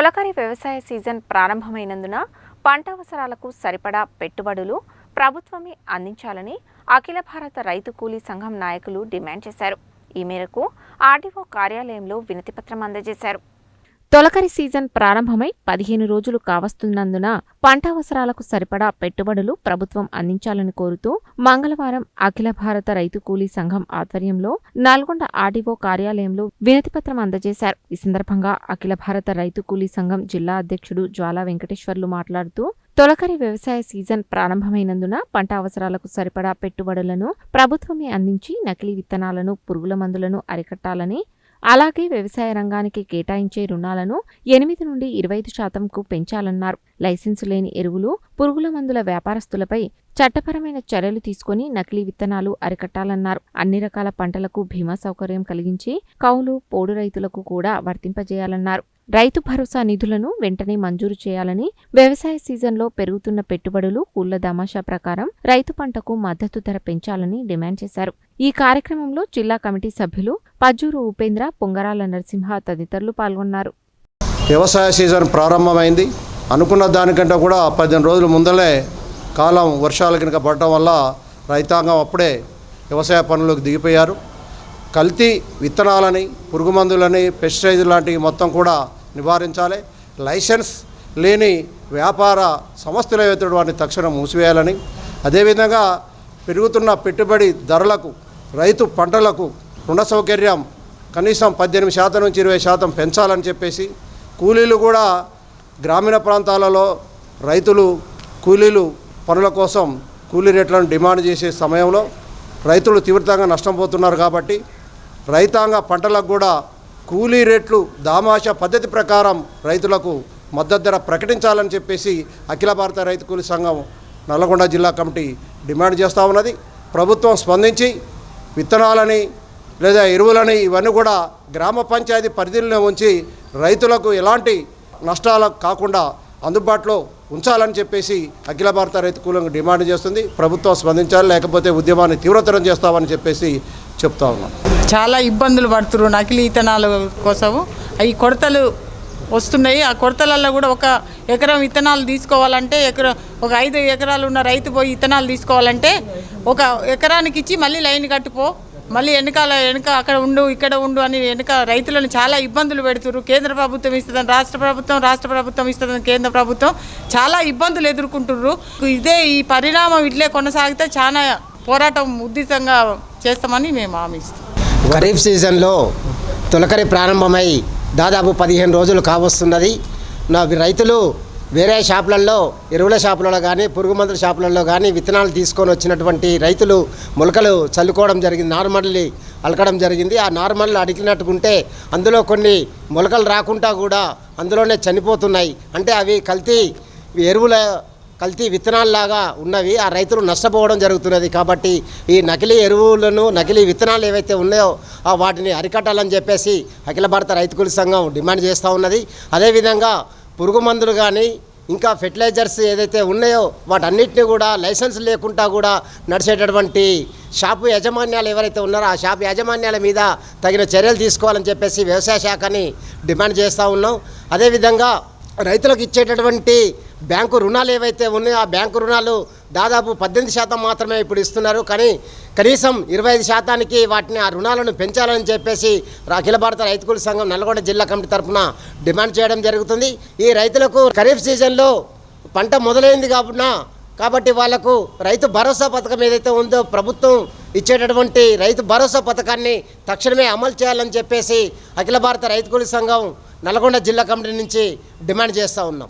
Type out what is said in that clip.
తొలకరి వ్యవసాయ సీజన్ ప్రారంభమైనందున పంట అవసరాలకు సరిపడా పెట్టుబడులు ప్రభుత్వమే అందించాలని అఖిల భారత రైతు కూలీ సంఘం నాయకులు డిమాండ్ చేశారు. ఈ మేరకు ఆర్డీఓ కార్యాలయంలో వినతిపత్రం అందజేశారు. తొలకరి సీజన్ ప్రారంభమై పదిహేను రోజులు కావస్తున్నందున పంట అవసరాలకు సరిపడా పెట్టుబడులు ప్రభుత్వం అందించాలని కోరుతూ మంగళవారం అఖిల భారత రైతు కూలీ సంఘం ఆధ్వర్యంలో నల్గొండ ఆర్డీఓ కార్యాలయంలో వినతిపత్రం అందజేశారు. ఈ సందర్భంగా అఖిల భారత రైతు కూలీ సంఘం జిల్లా అధ్యక్షుడు జ్వాలా వెంకటేశ్వర్లు మాట్లాడుతూ తొలకరి వ్యవసాయ సీజన్ ప్రారంభమైనందున పంట అవసరాలకు సరిపడా పెట్టుబడులను ప్రభుత్వమే అందించి నకిలీ విత్తనాలను పురుగుల మందులను అరికట్టాలని అలాగే వ్యవసాయ రంగానికి కేటాయించే రుణాలను ఎనిమిది నుండి ఇరవై ఐదు శాతంకు పెంచాలన్నారు. లైసెన్సు లేని ఎరువులు పురుగుల మందుల వ్యాపారస్తులపై చట్టపరమైన చర్యలు తీసుకుని నకిలీ విత్తనాలు అరికట్టాలన్నారు. అన్ని రకాల పంటలకు బీమా సౌకర్యం కలిగించి కౌలు పోడు రైతులకు కూడా వర్తింపజేయాలన్నారు. రైతు భరోసా నిధులను వెంటనే మంజూరు చేయాలని వ్యవసాయ సీజన్లో పెరుగుతున్న పెట్టుబడులు కూళ్ళ దామాషా ప్రకారం రైతు పంటకు మద్దతు ధర పెంచాలని డిమాండ్ చేశారు. ఈ కార్యక్రమంలో జిల్లా కమిటీ సభ్యులు పజ్జూరు ఉపేంద్ర పొంగరాల నరసింహ తదితరులు పాల్గొన్నారు. వ్యవసాయ సీజన్ ప్రారంభమైంది. అనుకున్న దానికంటే కూడా పదిహేను రోజుల ముందలే కాలం వర్షాలు కనుక పడటం వల్ల రైతాంగం అప్పుడే వ్యవసాయ పనులకు దిగిపోయారు. కల్తీ విత్తనాలని పురుగు మందులని పెస్టిసైజ్ లాంటివి మొత్తం కూడా నివారించాలి. లైసెన్స్ లేని వ్యాపార సంస్థల వేతుడు వాటిని తక్షణం మూసివేయాలని. అదేవిధంగా పెరుగుతున్న పెట్టుబడి ధరలకు రైతు పంటలకు రుణ సౌకర్యం కనీసం పద్దెనిమిది శాతం నుంచి ఇరవై శాతం పెంచాలని చెప్పేసి కూలీలు కూడా గ్రామీణ ప్రాంతాలలో రైతులు కూలీలు పనుల కోసం కూలీ రేట్లను డిమాండ్ చేసే సమయంలో రైతులు తీవ్రంగా నష్టం పోతున్నారు కాబట్టి రైతాంగ పంటలకు కూడా కూలీ రేట్లు దామాషా పద్ధతి ప్రకారం రైతులకు మద్దతు ధర ప్రకటించాలని చెప్పేసి అఖిల భారత రైతు కూలీ సంఘం నల్లగొండ జిల్లా కమిటీ డిమాండ్ చేస్తూ ఉన్నది. ప్రభుత్వం స్పందించి విత్తనాలని లేదా ఎరువులని ఇవన్నీ కూడా గ్రామ పంచాయతీ పరిధిలో ఉంచి రైతులకు ఎలాంటి నష్టాలు కాకుండా అందుబాటులో ఉంచాలని చెప్పేసి అఖిల భారత రైతు కూలంగా డిమాండ్ చేస్తుంది. ప్రభుత్వం స్పందించాలి లేకపోతే ఉద్యమాన్ని తీవ్రతరం చేస్తామని చెప్పేసి చెప్తా ఉన్నాం. చాలా ఇబ్బందులు పడుతురు నకిలీ విత్తనాల కోసము. అవి కొడతలు వస్తున్నాయి. ఆ కొడతలలో కూడా ఒక ఎకరం విత్తనాలు తీసుకోవాలంటే ఎకరం ఒక ఐదు ఎకరాలు ఉన్న రైతు పోయి విత్తనాలు తీసుకోవాలంటే ఒక ఎకరానికి ఇచ్చి మళ్ళీ లైన్ కట్టిపో మళ్ళీ వెనకాల వెనక అక్కడ ఉండు ఇక్కడ ఉండు అని వెనక రైతులను చాలా ఇబ్బందులు పెడుతున్నారు కేంద్ర ప్రభుత్వం ఇస్తుందని రాష్ట్ర ప్రభుత్వం రాష్ట్ర ప్రభుత్వం ఇస్తుందని కేంద్ర ప్రభుత్వం చాలా ఇబ్బందులు ఎదుర్కొంటున్నారు ఇదే ఈ పరిణామం ఇట్లే కొనసాగితే చాలా పోరాటం ఉద్దితంగా చేస్తామని మేము హామీ ఇస్తాం ఖరీఫ్ సీజన్లో తొలకరి ప్రారంభమై దాదాపు పదిహేను రోజులు కావస్తున్నది. నా రైతులు వేరే షాపులలో ఎరువుల షాపులలో కానీ పురుగు మందుల షాపులలో కానీ విత్తనాలు తీసుకొని వచ్చినటువంటి రైతులు మొలకలు చల్లుకోవడం జరిగింది. నార్మల్లీ అలకడం జరిగింది. ఆ నార్మల్ అడిగినట్టుకుంటే అందులో కొన్ని మొలకలు రాకుండా కూడా అందులోనే చనిపోతున్నాయి. అంటే అవి కల్తీ ఎరువుల కల్తీ విత్తనాల్లాగా ఉన్నవి ఆ రైతులు నష్టపోవడం జరుగుతున్నది. కాబట్టి ఈ నకిలీ ఎరువులను నకిలీ విత్తనాలు ఏవైతే ఉన్నాయో ఆ వాటిని అరికట్టాలని చెప్పేసి అఖిల భారత రైతు సంఘం డిమాండ్ చేస్తూ ఉన్నది. అదేవిధంగా పురుగు మందులు కానీ ఇంకా ఫెర్టిలైజర్స్ ఏదైతే ఉన్నాయో వాటన్నిటిని కూడా లైసెన్స్ లేకుండా కూడా నడిచేటటువంటి షాపు యాజమాన్యాలు ఎవరైతే ఉన్నారో ఆ షాపు యాజమాన్యాల మీద తగిన చర్యలు తీసుకోవాలని చెప్పేసి వ్యవసాయ శాఖని డిమాండ్ చేస్తూ ఉన్నాం. అదేవిధంగా రైతులకు ఇచ్చేటటువంటి బ్యాంకు రుణాలు ఏవైతే ఉన్నాయో ఆ బ్యాంకు రుణాలు దాదాపు పద్దెనిమిది శాతం మాత్రమే ఇప్పుడు ఇస్తున్నారు. కానీ కనీసం ఇరవై ఐదు శాతానికి వాటిని ఆ రుణాలను పెంచాలని చెప్పేసి అఖిల భారత రైతుకుల సంఘం నల్గొండ జిల్లా కమిటీ తరఫున డిమాండ్ చేయడం జరుగుతుంది. ఈ రైతులకు ఖరీఫ్ సీజన్లో పంట మొదలైంది కాబట్టి కాబట్టి వాళ్ళకు రైతు భరోసా పథకం ఏదైతే ఉందో ప్రభుత్వం ఇచ్చేటటువంటి రైతు భరోసా పథకాన్ని తక్షణమే అమలు చేయాలని చెప్పేసి అఖిల భారత రైతు కూలీ సంఘం నల్గొండ జిల్లా కమిటీ నుంచి డిమాండ్ చేస్తూ ఉన్నాం.